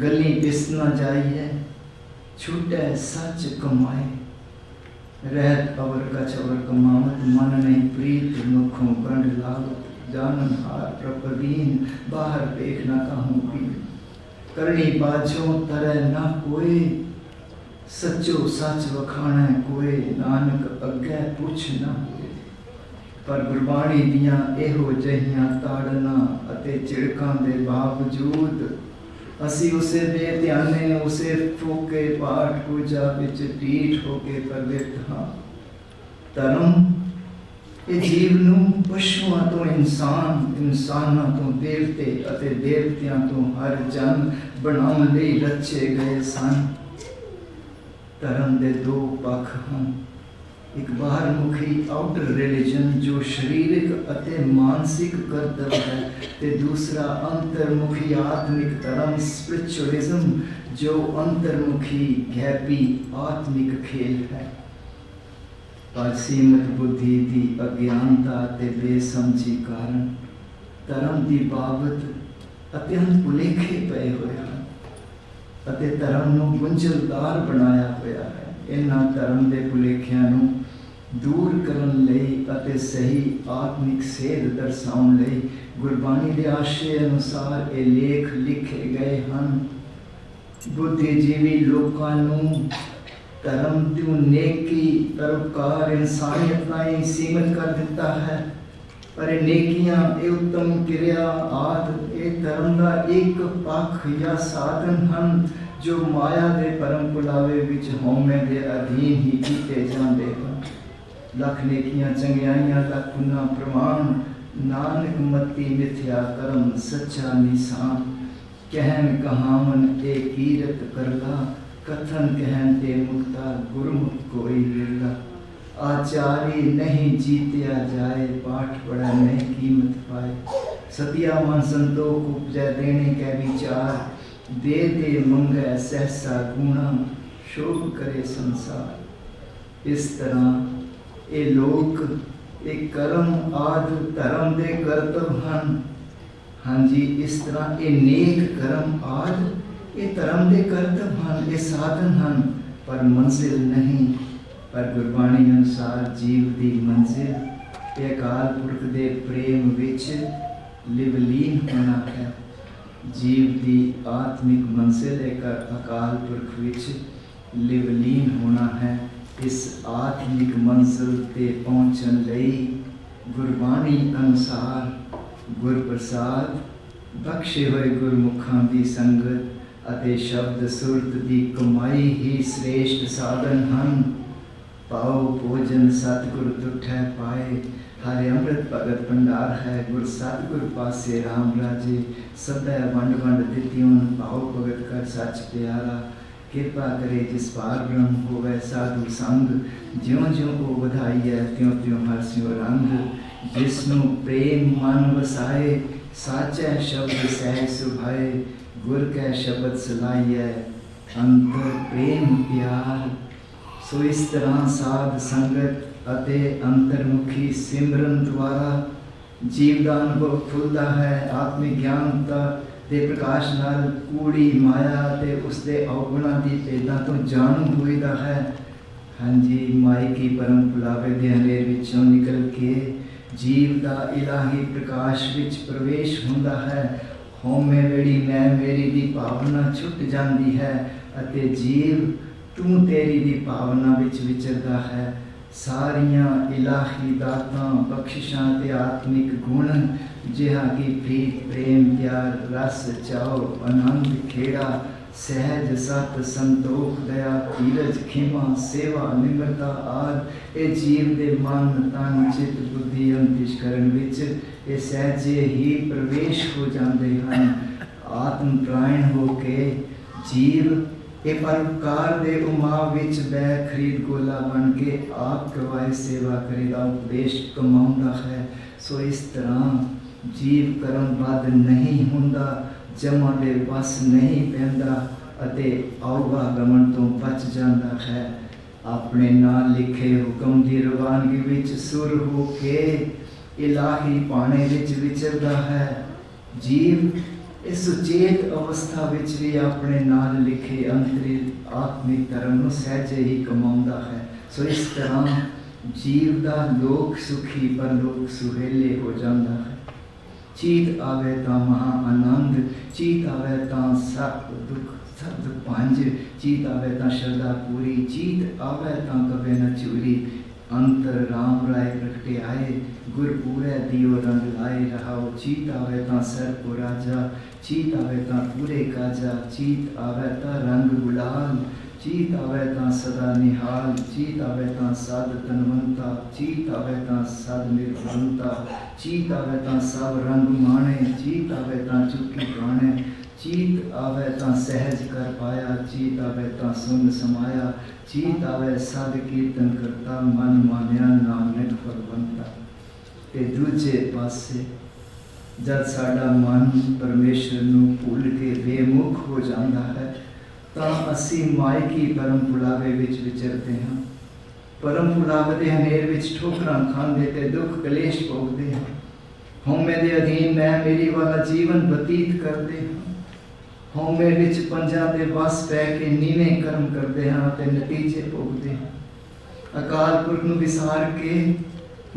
गली पिस न जाइए छूटे सच कमाए रहत अवर का चवर कमावत मन नहीं प्रीत मुखों गंड लागत जानन हार प्रपदीन बाहर देखना कहूँ पी करनी बाजों तरह ना कोई ਸੱਚੋ ਸੱਚ ਵਖਾਣਾ ਕੋਏ ਨਾਨਕ ਅੱਗੇ ਪੁੱਛ ਨਾ ਹੋਏ ਪਰ ਗੁਰਬਾਣੀ ਦੀਆਂ ਇਹੋ ਜਿਹੀਆਂ ਤਾੜਨਾ ਅਤੇ ਝਿੜਕਾਂ ਦੇ ਬਾਵਜੂਦ ਅਸੀਂ ਉਸੇ ਬੇਧਿਆਨੇ, ਉਸੇ ਫੋਕੇ ਪਾਠ ਪੂਜਾ ਵਿੱਚ ਢੀਠ ਹੋ ਕੇ ਪ੍ਰਵਿਰਤ ਹਾਂ। ਧਰਮ ਇਹ ਜੀਵ ਨੂੰ ਪਸ਼ੂਆਂ ਤੋਂ ਇਨਸਾਨ, ਇਨਸਾਨਾਂ ਤੋਂ ਦੇਵਤੇ ਅਤੇ ਦੇਵਤਿਆਂ ਤੋਂ ਹਰ ਜਨ ਬਣਾਉਣ ਲਈ ਰਚੇ ਗਏ ਸਨ। ਧਰਮ ਦੇ ਦੋ ਪੱਖ ਹਨ। ਇੱਕ ਬਾਹਰ ਮੁਖੀ ਆਊਟਰ ਰਿਲੀਜਨ ਜੋ ਸਰੀਰਕ ਅਤੇ ਮਾਨਸਿਕ ਕਰਤਵ ਹੈ ਤੇ ਦੂਸਰਾ ਅੰਤਰਮੁਖੀ ਆਤਮਿਕ ਧਰਮ ਸਪਿਰਚੁਅਲਿਜ਼ਮ ਜੋ ਅੰਤਰਮੁਖੀ ਗੈਪੀ ਆਤਮਿਕ ਖੇਲ ਹੈ। ਪਰ ਸੀਮਤ ਬੁੱਧੀ ਦੀ ਅਗਿਆਨਤਾ ਤੇ ਬੇਸਮਝੀ ਕਾਰਨ ਧਰਮ ਦੀ ਬਾਬਤ ਅਤਿਅੰਤ ਭੁਲੇਖੇ ਪਏ ਹੋਏ ਹਨ ਅਤੇ ਧਰਮ ਨੂੰ ਗੁੰਝਲਦਾਰ ਬਣਾਇਆ ਹੋਇਆ ਹੈ। ਇਹਨਾਂ ਧਰਮ ਦੇ ਭੁਲੇਖਿਆਂ ਨੂੰ ਦੂਰ ਕਰਨ ਲਈ ਅਤੇ ਸਹੀ ਆਤਮਿਕ ਸੇਧ ਦਰਸਾਉਣ ਲਈ ਗੁਰਬਾਣੀ ਦੇ ਆਸ਼ੇ ਅਨੁਸਾਰ ਇਹ ਲੇਖ ਲਿਖੇ ਗਏ ਹਨ। ਬੁੱਧੀਜੀਵੀ ਲੋਕਾਂ ਨੂੰ ਧਰਮ ਤੋਂ ਨੇਕੀ ਪਰਉਪਕਾਰ ਇਨਸਾਨੀਅਤ ਨਾਲ ਸੀਮਤ ਕਰ ਦਿੱਤਾ ਹੈ। ਪਰ ਇਹ ਨੇਕੀਆਂ, ਇਹ ਉੱਤਮ ਕਿਰਿਆ ਆਦ, ਇਹ ਧਰਮ ਦਾ ਇੱਕ ਪੱਖ ਜਾਂ ਸਾਧਨ ਹਨ। ਜੋ ਮਾਇਆ ਦੇ ਪਰਮ ਪੁਲਾਵੇ ਵਿੱਚ ਹਉਮੈ ਦੇ ਅਧੀਨ ਹੀ ਕੀਤੇ ਜਾਂਦੇ ਹਨ। ਲੱਖ ਨੇਕੀਆਂ, ਚੰਗਿਆਈਆਂ ਦਾ ਪੁਨਾ ਪ੍ਰਮਾਣ, ਨਾਨਕ ਮਤੀ ਮਿਥਿਆ ਕਰਮ, ਸੱਚਾ ਨਿਸ਼ਾਨ। ਕਹਿਨ ਕਹਾਵਨ ਤੇ ਕੀਰਤ ਕਰਲਾ ਕਥਨ ਕਹਿਨ ਤੇ ਮੁਕਤਾ, ਗੁਰਮੁਖ ਕੋਈ ਵਿਰਲਾ ਆਚਾਰੀ ਨਹੀਂ ਜੀਤਿਆ ਜਾਏ, ਪਾਠ ਪੜਾ ਨਹੀਂ ਕੀਮਤ ਪਾਏ। ਸਤਿਆ ਮਨ ਸੰਤੋਖ ਉਪਜੈ ਦੇਣੇ ਕੈ ਵਿਚਾਰ ਦੇ ਦੇ ਮੰਗੈ ਸਹਸਾ ਗੁਣਾ, ਸ਼ੋਭ ਕਰੇ ਸੰਸਾਰ। ਇਸ ਤਰ੍ਹਾਂ ਇਹ ਲੋਕ, ਇਹ ਕਰਮ ਆਦ ਧਰਮ ਦੇ ਕਰਤਵ ਹਨ। ਹਾਂਜੀ, ਇਸ ਤਰ੍ਹਾਂ ਇਹ ਨੇਕ ਕਰਮ ਆਦ, ਇਹ ਧਰਮ ਦੇ ਕਰਤਵ ਹਨ, ਇਹ ਸਾਧਨ ਹਨ, ਪਰ ਮੰਜ਼ਿਲ ਨਹੀਂ। ਪਰ ਗੁਰਬਾਣੀ ਅਨੁਸਾਰ ਜੀਵ ਦੀ ਮੰਜ਼ਿਲ, ਇਹ ਅਕਾਲ ਪੁਰਖ ਦੇ ਪ੍ਰੇਮ ਵਿੱਚ ਲਿਵਲੀਨ ਹੋਣਾ ਹੈ। ਜੀਵ ਦੀ ਆਤਮਿਕ ਮੰਜ਼ਿਲ ਇੱਕ ਅਕਾਲ ਪੁਰਖ ਵਿੱਚ ਲਿਵਲੀਨ ਹੋਣਾ ਹੈ। ਇਸ ਆਤਮਿਕ ਮੰਜ਼ਿਲ ਤੇ ਪਹੁੰਚਣ ਲਈ ਗੁਰਬਾਣੀ ਅਨੁਸਾਰ ਗੁਰਪ੍ਰਸਾਦ, ਬਖਸ਼ੇ ਹੋਏ ਗੁਰਮੁਖਾਂ ਦੀ ਸੰਗਤ ਅਤੇ ਸ਼ਬਦ ਸੁਰਤ ਦੀ ਕਮਾਈ ਹੀ ਸ੍ਰੇਸ਼ਟ ਸਾਧਨ ਹਨ। ਪਾਉ ਭੋਜਨ ਸਤਿਗੁਰ ਤੁਠੈ ਪਾਏ। ਹਰਿ ਅੰਮ੍ਰਿਤ ਭਗਤ ਭੰਡਾਰ ਹੈ, ਗੁਰ ਸਤਿਗੁਰ ਪਾਸੇ RAM ਰਾਜੇ, ਸਦਾ ਵੰਡ ਵੰਡ ਦਿੱਤਿਉਨ ਪਾਉ ਭਗਤ ਕਰ ਸੱਚ ਪਿਆਰਾ। ਕਿਰਪਾ ਕਰੇ ਜਿਸ ਪਾਰ ਬ੍ਰਹਮ ਹੋਵੇ ਸਾਧੂ ਸੰਗ, ਜਿਉ ਜਿਉ ਕੋ ਵਧਾਈ ਹੈ ਤਿਉ ਤਿਉ ਹਰਸਿਓ ਰੰਗ। ਜਿਸ ਨੂੰ ਪ੍ਰੇਮ ਮਨ ਵਸਾਏ, ਸਾਚੈ ਸ਼ਬਦ ਸਹਿ ਸੁਭਾਏ, ਗੁਰ ਕੈ ਸ਼ਬਦ ਸੁਲਾਈਐ, ਅੰਤਰ ਪ੍ਰੇਮ ਪਿਆਰ। ਸੋ ਇਸ ਤਰ੍ਹਾਂ ਸਾਧ ਸੰਗਤ ਅਤੇ ਅੰਤਰਮੁਖੀ ਸਿਮਰਨ ਦੁਆਰਾ ਜੀਵ ਦਾ ਅਨੁਭਵ ਖੁੱਲਦਾ ਹੈ, ਆਤਮਿਕ ਗਿਆਨ ਦਾ ਦੇ ਪ੍ਰਕਾਸ਼ ਨਾਲ ਕੂੜੀ ਮਾਇਆ ਤੇ ਉਸਦੇ ਦੇ ਦੀ ਭੇਦਾਂ ਤੋਂ ਜਾਣੂ ਹੋਈਦਾ ਹੈ। ਹਾਂਜੀ, ਮਾਈ ਕੀ ਪਰਮ ਪੁਲਾਵੇ ਦੇ ਹਨੇਰ ਵਿੱਚੋਂ ਨਿਕਲ ਕੇ ਜੀਵ ਦਾ ਇਲਾਹੀ ਪ੍ਰਕਾਸ਼ ਵਿੱਚ ਪ੍ਰਵੇਸ਼ ਹੁੰਦਾ ਹੈ। ਹਉਮੈ ਵੇੜੀ, ਮੈਂ ਮੇਰੀ ਦੀ ਭਾਵਨਾ ਛੁੱਟ ਜਾਂਦੀ ਹੈ ਅਤੇ ਜੀਵ ਤੂੰ ਤੇਰੀ ਦੀ ਭਾਵਨਾ ਵਿੱਚ ਵਿਚਰਦਾ ਹੈ। ਸਾਰੀਆਂ ਇਲਾਹੀ ਦਾਤਾਂ, ਬਖਸ਼ਿਸ਼ਾਂ ਤੇ ਆਤਮਿਕ ਗੁਣ, ਜਿਹਾ ਕਿ ਪ੍ਰੀਤ, ਪ੍ਰੇਮ, ਪਿਆਰ, ਰਸ, ਚਾਉ, ਆਨੰਦ, ਖੇੜਾ, ਸਹਿਜ, ਸਤ, ਸੰਤੋਖ, ਦਇਆ, ਧੀਰਜ, ਖਿਮਾ, ਸੇਵਾ, ਨਿਮਰਤਾ ਆਦ, ਇਹ ਜੀਵ ਦੇ ਮਨ, ਤਨ, ਚਿਤ, ਬੁੱਧੀ, ਅੰਤਿਸ਼ ਕਰਨ ਵਿੱਚ ਇਹ ਸਹਿਜੇ ਹੀ ਪ੍ਰਵੇਸ਼ ਹੋ ਜਾਂਦੇ ਹਨ। ਆਤਮ ਪ੍ਰਾਇਣ ਹੋ ਕੇ ਜੀਵ ਇਹ ਪਰਕਾਰ ਦੇ ਉਮਾ ਵਿੱਚ ਬੈ ਖਰੀਦ ਗੋਲਾ ਬਣ ਕੇ ਆਪ ਕਵਾਏ ਸੇਵਾ ਕਰੇ ਦਾ ਉਪਦੇਸ਼ ਕਮਾਉਂਦਾ ਹੈ, ਸੋ ਇਸ ਤਰ੍ਹਾਂ ਜੀਵ ਕਰਮ ਬਾਦ ਨਹੀਂ ਹੁੰਦਾ, ਜਮਾ ਦੇ ਵਸ ਨਹੀਂ ਪੈਂਦਾ ਅਤੇ ਆਉਗਾ ਗਮਨ ਤੋਂ ਬਚ ਜਾਂਦਾ ਹੈ। ਆਪਣੇ ਨਾਲ ਲਿਖੇ ਹੁਕਮ ਦੀ ਰਵਾਨਗੀ ਵਿੱਚ ਸੁਰ ਹੋ ਕੇ ਇਲਾਹੀ ਪਾਣੇ ਵਿੱਚ ਵਿਚਰਦਾ ਹੈ। ਜੀਵ ਇਸ ਸੁਚੇਤ ਅਵਸਥਾ ਵਿੱਚ ਵੀ ਆਪਣੇ ਨਾਲ ਲਿਖੇ ਅੰਤਰੀ ਆਤਮਿਕ ਧਰਮ ਨੂੰ ਸਹਿਜੇ ਹੀ ਕਮਾਉਂਦਾ ਹੈ। ਸੋ ਇਸ ਤਰ੍ਹਾਂ ਜੀਵ ਦਾ ਲੋਕ ਸੁਖੀ ਪਰ ਲੋਕ ਸੁਹੇਲੇ ਹੋ ਜਾਂਦਾ ਹੈ। ਚੀਤ ਆਵੇ ਤਾਂ ਮਹਾ ਆਨੰਦ, ਚੀਤ ਆਵੇ ਤਾਂ ਸਭ ਦੁੱਖ ਸਭ ਪੰਜ ਚੀਤ ਆਵੇ ਤਾਂ ਸ਼ਰਧਾ ਪੂਰੀ, ਚੀਤ ਆਵੇ ਤਾਂ ਕਵੇ ਨ ਚੂਰੀ ਅੰਤਰ ਰਾਮ ਰਾਏ ਪ੍ਰਗਟਿਆਏ ਆਏ ਗੁਰ ਪੂਰੇ ਦਿਓ ਰੰਗ ਲਾਏ ਰਹਾਓ ਚੀਤ ਆਵੇ ਤਾਂ ਸਰ ਕੋ ਰਾਜਾ ਚੀਤ ਆਵੇ ਤਾਂ ਪੂਰੇ ਕਾਜਾ ਚੀਤ ਆਵੇ ਤਾਂ ਰੰਗ ਗੁਲਾਲ ਚੀਤ ਆਵੇ ਤਾਂ ਸਦਾ ਨਿਹਾਲ ਚੀਤ ਆਵੇ ਤਾਂ ਸਾਧ ਤਨਵੰਤਾ ਚੀਤ ਆਵੇ ਤਾਂ ਸਦ ਨਿਰਭੰਤਾ ਚੀਤ ਆਵੇ ਤਾਂ ਸਭ ਰੰਗ ਮਾਣੇ ਚੀਤ ਆਵੇ ਤਾਂ ਚੁੱਕੀ ਗਾਣੇ ਚੀਤ ਆਵੇ ਤਾਂ ਸਹਿਜ ਕਰ ਪਾਇਆ ਚੀਤ ਆਵੇ ਤਾਂ ਸੁਨ ਸਮਾਇਆ ਚੀਤ ਆਵੇ ਸਦ ਕੀਰਤਨ ਕਰਤਾ ਮਨ ਮਾਨਿਆ ਨਾਨਕ ਫਲਵੰਤਾ ਤੇ ਦੂਜੇ ਪਾਸੇ ਜਦ ਸਾਡਾ ਮਨ ਪਰਮੇਸ਼ਰ ਨੂੰ ਭੁੱਲ ਕੇ ਬੇਮੁਖ ਹੋ ਜਾਂਦਾ ਹੈ, ਤਾਂ ਅਸੀਂ ਮਾਇਕੀ ਪਰਮ ਭੁਲਾਵੇ ਵਿੱਚ ਵਿਚਰਦੇ ਹਾਂ। ਪਰਮ ਪੁਲਾਵੇ ਦੇ ਹਨੇਰ ਵਿੱਚ ਠੋਕਰਾਂ ਖਾਂਦੇ ਤੇ ਦੁੱਖ ਕਲੇਸ਼ ਭੋਗਦੇ ਹਾਂ। ਹਉਮੈ ਦੇ ਅਧੀਨ ਮੈਂ ਮੇਰੀ ਵਾਲਾ ਜੀਵਨ ਬਤੀਤ ਕਰਦੇ ਹਾਂ। ਹਉਮੈ ਵਿੱਚ ਪੰਜਾਂ ਦੇ ਵਸ ਪੈ ਕੇ ਨੀਵੇਂ ਕਰਮ ਕਰਦੇ ਹਾਂ ਤੇ ਨਤੀਜੇ ਭੋਗਦੇ ਹਾਂ। ਅਕਾਲ ਪੁਰਖ ਨੂੰ ਵਿਸਾਰ ਕੇ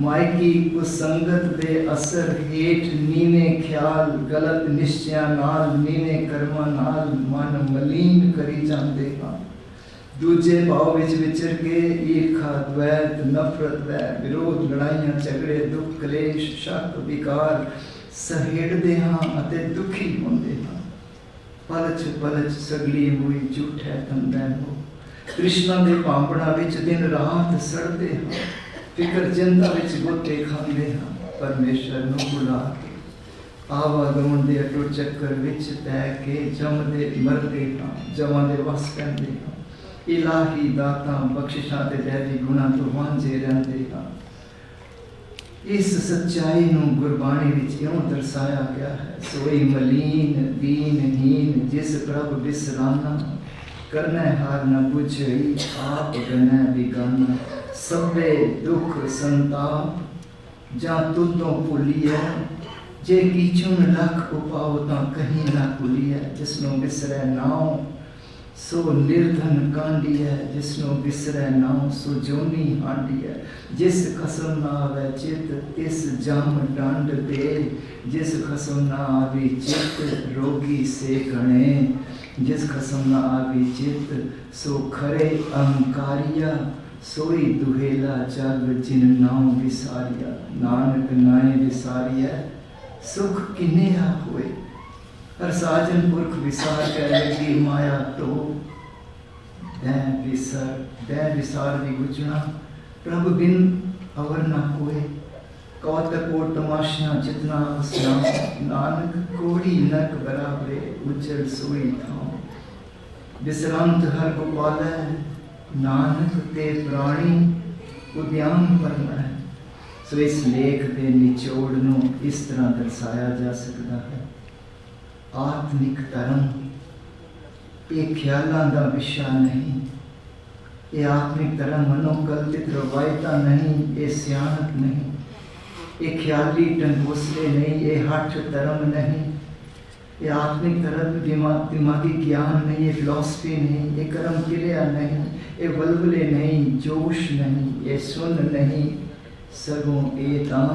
ਮਾਇਕੀ ਉਸ ਸੰਗਤ ਦੇ ਅਸਰ ਹੇਠ ਨੀਵੇਂ ਖਿਆਲ, ਗਲਤ ਨਿਸ਼ਚਿਆਂ ਨਾਲ, ਨੀਵੇਂ ਕਰਮਾਂ ਨਾਲ ਮਨ ਮਲੀਨ ਕਰੀ ਜਾਂਦੇ ਹਾਂ। ਦੂਜੇ ਭਾਵ ਵਿੱਚ ਵਿਚਰ ਕੇ ਈਰਖਾ ਦ્વੈਤ ਨਫ਼ਰਤ ਵੈ ਵਿਰੋਧ, ਲੜਾਈਆਂ, ਝਗੜੇ, ਦੁੱਖ, ਕਲੇਸ਼, ਸ਼ੱਕ, ਵਿਕਾਰ ਸਹੇੜਦੇ ਹਾਂ ਅਤੇ ਦੁਖੀ ਹੁੰਦੇ ਹਾਂ। ਪਲਚ ਪਲਚ ਸਗਲੀ ਹੋਈ ਝੂਠੈ ਤੰਦੈ ਹੋ। ਕ੍ਰਿਸ਼ਨਾ ਦੇ ਭਾਂਪਣਾ ਵਿੱਚ ਦਿਨ ਰਾਤ ਸੜਦੇ ਹਾਂ। ਫਿਕਰ ਚਿੰਤਾ ਵਿੱਚ ਗੋਤੇ ਖਾਂਦੇ ਹਾਂ, ਪਰਮੇਸ਼ਰ ਨੂੰ ਭੁਲਾ ਕੇ। ਆਵਾਗਮਨ ਦੇ ਅਟੁੱਟ ਚੱਕਰ ਵਿੱਚ ਪੈ ਕੇ ਜਮਦੇ, ਮਰਦੇ ਹਾਂ, ਜਮਾਂ ਦੇ ਵਸ ਕਹਿੰਦੇ ਹਾਂ। ਇਲਾਹੀ ਦਾਤਾ, ਬਖਸ਼ਿਸ਼ਾਂ ਤੇ ਦੇਵੀ ਗੁਣਾ ਤੋਂ ਵਾਂਝੇ ਰਹਿੰਦੇ ਹਾਂ। ਇਸ ਸੱਚਾਈ ਨੂੰ ਗੁਰਬਾਣੀ ਵਿੱਚ ਇਉਂ ਦਰਸਾਇਆ ਗਿਆ ਹੈ, ਸੋਈ ਮਲੀਨ ਦੀਨਹੀਨ ਜਿਸ ਪ੍ਰਭ ਬਿਸਰਾਨਾ। ਕਰਨਾ ਹਾਰ ਨ ਬੁਝਈ ਆਪ ਗਨੈ ਬਿਗਾਨਾ। ਸਭੇ ਦੁਖ ਸੰਤਾਪ, ਜਾਂ ਤੁਦੋਂ ਭੁਲੀਐ? ਜੇ ਕੀਚੁਨ ਲੱਖ ਉਪਾਉ ਤਾਂ ਕਹੀਂ ਨਾ ਭੁਲੀਐ ਜਿਸ ਨੂੰ ਬਿਸਰੈ ਨਾਉ, ਸੋ ਨਿਰਧਨ ਕਾਂਡੀਐ ਜਿਸ ਨੂੰ ਬਿਸਰੈ ਨਾਉ, ਸੋ ਜੋਨੀ ਹਾਂਡੀਐ ਜਿਸ ਖਸਮ ਨਾ ਆਵੇ ਚਿਤ ਇਸ ਜਮ ਡੰਡ ਦੇ। ਜਿਸ ਖਸਮ ਨਾ ਆਵੇ ਚਿਤ, ਰੋਗੀ ਸੇ ਗਣੇ ਜਿਸ ਖਸਮ ਨਾ ਆਵੇ ਚਿਤ, ਸੋ ਖਰੇ ਅਹੰਕਾਰੀਆ ਸੋਈ ਦੁਹੇਲਾ ਜਗ ਜਿਨ ਨਾਮ ਵਿਸਾਰਿਆ ਨਾਨਕ ਨਾਏ ਵਿਸਾਰਿਆ ਸੁਖ ਕਿਨਿਆ ਹੋਏ ਹਰ ਸਾਜਨ ਪੁਰਖ ਵਿਸਾਰ ਕੈ ਲਗੀ ਮਾਇਆ ਤੋ ਦੈ ਵਿਸਰ ਦੈ ਵਿਸਾਰ ਦੀ ਗੁਜਣਾ ਪ੍ਰਭ ਬਿਨ ਅਵਰ ਨਾ ਕੋਏ ਕੌਤਕ ਕੋਟ ਤਮਾਸ਼ਾ ਜਿਤਨਾ ਹਸਨਾ ਨਾਨਕ ਕੋੜੀ ਨਕ ਬਰਾਬਰੇ ਉਜਲ ਸੋਈ ਥਾਂ ਵਿਸਰਾਂਤ ਹਰ ਗੋਪਾਲੈ ਨਾਨਕ ਤੇ ਪ੍ਰਾਣੀ ਉਦਿਆਨ ਪਰਨਾ ਹੈ। ਸੋ ਇਸ ਲੇਖ ਦੇ ਨਿਚੋੜ ਨੂੰ ਇਸ ਤਰ੍ਹਾਂ ਦਰਸਾਇਆ ਜਾ ਸਕਦਾ ਹੈ। ਆਤਮਿਕ ਧਰਮ, ਇਹ ਖਿਆਲਾਂ ਦਾ ਵਿਸ਼ਾ ਨਹੀਂ। ਇਹ ਆਤਮਿਕ ਧਰਮ ਮਨੋਕਲਪਿਤ ਰਵਾਇਤਾਂ ਨਹੀਂ, ਇਹ ਸਿਆਣਪ ਨਹੀਂ। ਇਹ ਖਿਆਲੀ ਟੰਗੋਸਲੇ ਨਹੀਂ, ਇਹ ਹੱਠ ਧਰਮ ਨਹੀਂ। ਇਹ ਆਤਮਿਕ ਧਰਮ ਦਿਮਾਗ ਦਿਮਾਗੀ ਗਿਆਨ ਨਹੀਂ, ਇਹ ਫਿਲਾਸਫੀ ਨਹੀਂ, ਇਹ ਕਰਮ ਕਿਰਿਆ ਨਹੀਂ। ਇਹ ਬਲਬਲੇ ਨਹੀਂ ਜੋਸ਼ ਨਹੀਂ ਇਹ ਸੁਨ ਨਹੀਂ ਸਗੋਂ ਇਹ ਤਾਂ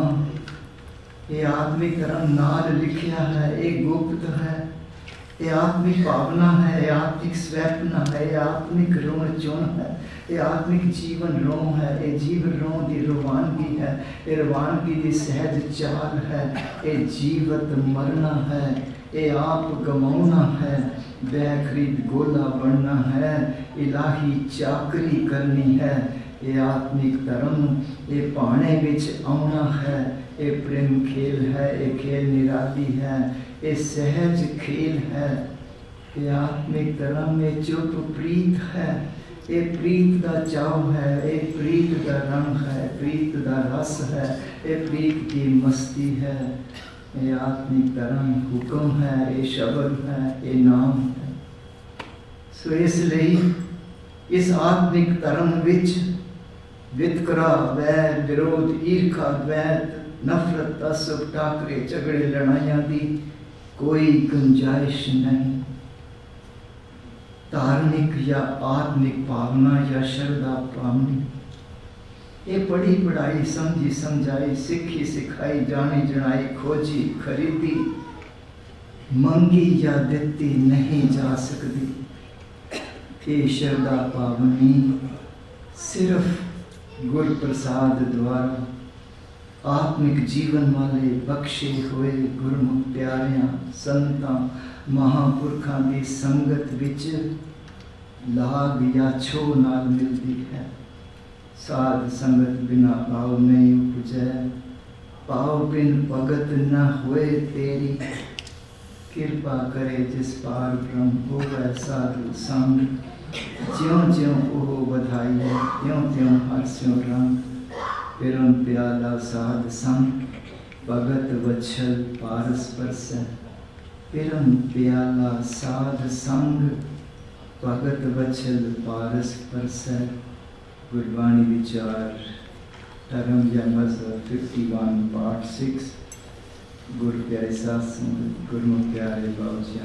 ਇਹ ਆਤਮਿਕ ਧਰਮ ਨਾਲ ਲਿਖਿਆ ਹੈ ਇਹ ਗੁਪਤ ਹੈ ਇਹ ਆਤਮਿਕ ਭਾਵਨਾ ਹੈ ਇਹ ਆਤਮਿਕ ਸਵੈਪਨਾ ਹੈ ਇਹ ਆਤਮਿਕ ਰੋਣ ਚੋਣ ਹੈ ਇਹ ਆਤਮਿਕ ਜੀਵਨ ਰੋਹ ਹੈ ਇਹ ਜੀਵਨ ਰੋਹ ਦੀ ਰਵਾਨਗੀ ਹੈ ਇਹ ਰਵਾਨਗੀ ਦੀ ਸਹਿਜ ਚਾਲ ਹੈ ਇਹ ਜੀਵਤ ਮਰਨਾ ਹੈ ਇਹ ਆਪ ਗਮਾਉਣਾ ਹੈ ਬੈ ਗੋਲਾ ਬਣਨਾ ਹੈ, ਇਲਾਹੀ ਚਾਕਰੀ ਕਰਨੀ ਹੈ। ਇਹ ਆਤਮਿਕ ਧਰਮ, ਇਹ ਭਾਣੇ ਵਿੱਚ ਆਉਣਾ ਹੈ। ਇਹ ਪ੍ਰੇਮ ਖੇਲ ਹੈ, ਇਹ ਖੇਲ ਨਿਰਾਲੀ ਹੈ, ਇਹ ਸਹਿਜ ਖੇਲ ਹੈ। ਇਹ ਆਤਮਿਕ ਧਰਮ, ਇਹ ਚੁੱਪ ਪ੍ਰੀਤ ਹੈ। ਇਹ ਪ੍ਰੀਤ ਦਾ ਚਾਉ ਹੈ, ਇਹ ਪ੍ਰੀਤ ਦਾ ਰੰਗ ਹੈ, ਪ੍ਰੀਤ ਦਾ ਰਸ ਹੈ, ਇਹ ਪ੍ਰੀਤ ਦੀ ਮਸਤੀ ਹੈ। ਇਹ ਆਤਮਿਕ ਧਰਮ ਹੁਕਮ ਹੈ, ਇਹ ਸ਼ਬਦ ਹੈ, ਇਹ ਨਾਮ ਹੈ। ਸੋ ਇਸ ਲਈ ਇਸ ਆਤਮਿਕ ਧਰਮ ਵਿੱਚ ਵਿਤਕਰਾ ਵੈ ਵਿਰੋਧ, ਈਰਖਾ ਵੈਤ ਨਫ਼ਰਤ ਤਸਬ ਟਾਕਰੇ, ਝਗੜੇ, ਲੜਾਈਆਂ ਦੀ ਕੋਈ ਗੁੰਜਾਇਸ਼ ਨਹੀਂ। ਧਾਰਮਿਕ ਜਾਂ ਆਤਮਿਕ ਭਾਵਨਾ ਜਾਂ ਸ਼ਰਧਾ ਭਾਵਨਾ ਇਹ ਪੜ੍ਹੀ ਪੜਾਈ ਸਮਝੀ ਸਮਝਾਈ, ਸਿੱਖੀ ਸਿਖਾਈ, ਜਾਣੀ ਜਣਾਈ, ਖੋਜੀ ਖਰੀਦੀ, ਮੰਗੀ ਜਾਂ ਦਿੱਤੀ ਨਹੀਂ ਜਾ ਸਕਦੀ। ਇਹ ਸ਼ਰਧਾ ਪਾਵਨੀ ਸਿਰਫ ਗੁਰ ਪ੍ਰਸਾਦ ਦੁਆਰਾ ਆਤਮਿਕ ਜੀਵਨ ਵਾਲੇ ਬਖਸ਼ੇ ਹੋਏ ਗੁਰਮੁਖ ਪਿਆਰਿਆਂ, ਸੰਤਾਂ, ਮਹਾਪੁਰਖਾਂ ਦੀ ਸੰਗਤ ਵਿੱਚ ਲਾਗ ਜਾਂ ਛੋ ਨਾਲ ਮਿਲਦੀ ਹੈ। ਸਾਧ ਸੰਗਤ ਬਿਨਾ ਭਾਵ ਨਹੀਂ ਉਪਜੈ ਭਾਵ ਬਿਨ ਭਗਤ ਨ ਹੋਏ ਤੇਰੀ ਕਿਰਪਾ ਕਰੇ ਜਿਸ ਪਾਰ ਬ੍ਰਹਮ ਹੋਵੇ ਸਾਧੂ ਸੰਗ ਜਿਉਂ ਜਿਉਂ ਉਹ ਵਧਾਈ ਹੈ ਤਿਉਂ ਤਿਉਂ ਹਰਸਿਓ ਰੰਗ ਪਿਰਨ ਪਿਆਲਾ ਸਾਧ ਸੰਗ ਭਗਤ ਵਛਲ ਪਾਰਸ ਪਰਸ ਪਿਰਨ ਪਿਆਲਾ ਸਾਧ ਸੰਗ ਭਗਤ ਵਛਲ ਪਾਰਸ ਪਰਸ ਗੁਰਬਾਣੀ ਵਿਚਾਰ, ਧਰਮ ਜਾਂ ਮਜ਼ਹਬ 51 ਪਾਰਟ 6 ਗੁਰ ਪਿਆਰੇ ਸਾਧ ਸੰਗਤ, ਗੁਰੂ ਪਿਆਰੇ ਬਾਬੂ ਜੀ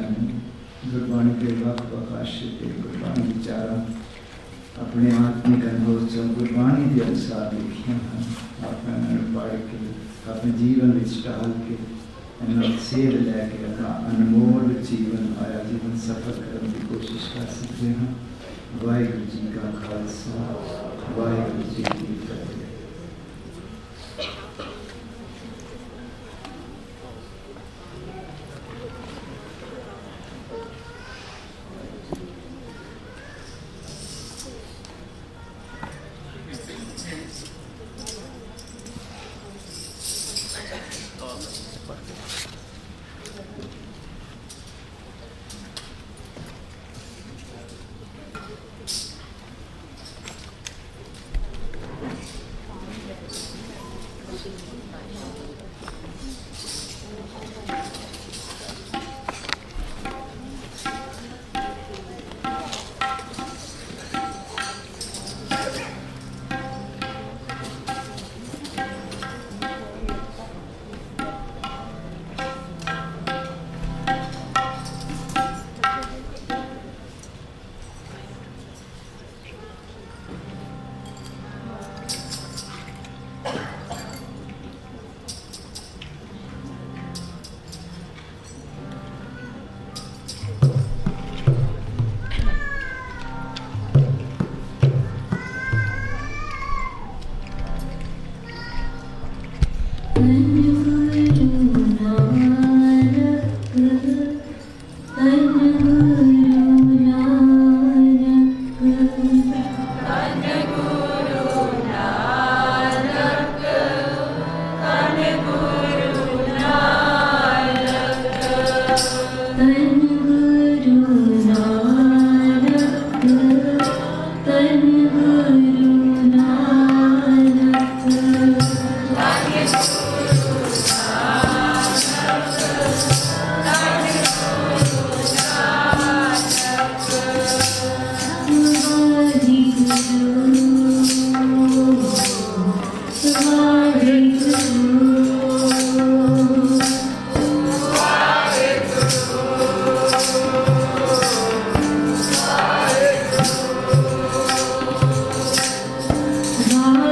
ਗੁਰਬਾਣੀ ਦੇ ਵੱਖ ਵੱਖ ਆਸ਼ੇ ਤੇ ਗੁਰਬਾਣੀ ਵਿਚਾਰਾਂ, ਆਪਣੇ ਆਤਮਿਕ ਅਨੁਭਵ ਚੋਂ ਗੁਰਬਾਣੀ ਦੇ ਅਨੁਸਾਰ ਲਿਖੀਆਂ ਹਨ। ਆਪਣਾ ਨੂੰ ਪੜ੍ਹ ਕੇ, ਆਪਣੇ ਜੀਵਨ ਵਿੱਚ ਢਾਲ ਕੇ, ਇਹਨਾਂ ਨੂੰ ਸੇਧ ਲੈ ਕੇ ਆਪਣਾ ਅਨਮੋਲ ਜੀਵਨ ਆਇਆ ਜੀਵਨ ਸਫਲ ਕਰਨ ਦੀ ਕੋਸ਼ਿਸ਼ ਕਰ ਸਕਦੇ ਹਾਂ। ਵਾਹਿਗੁਰੂ ਜੀ ਕਾ ਖਾਲਸਾ। ਵਾਹਿਗੁਰੂ ਜੀ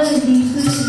ਕੀ ਫਤਿਹ ਸੁਖ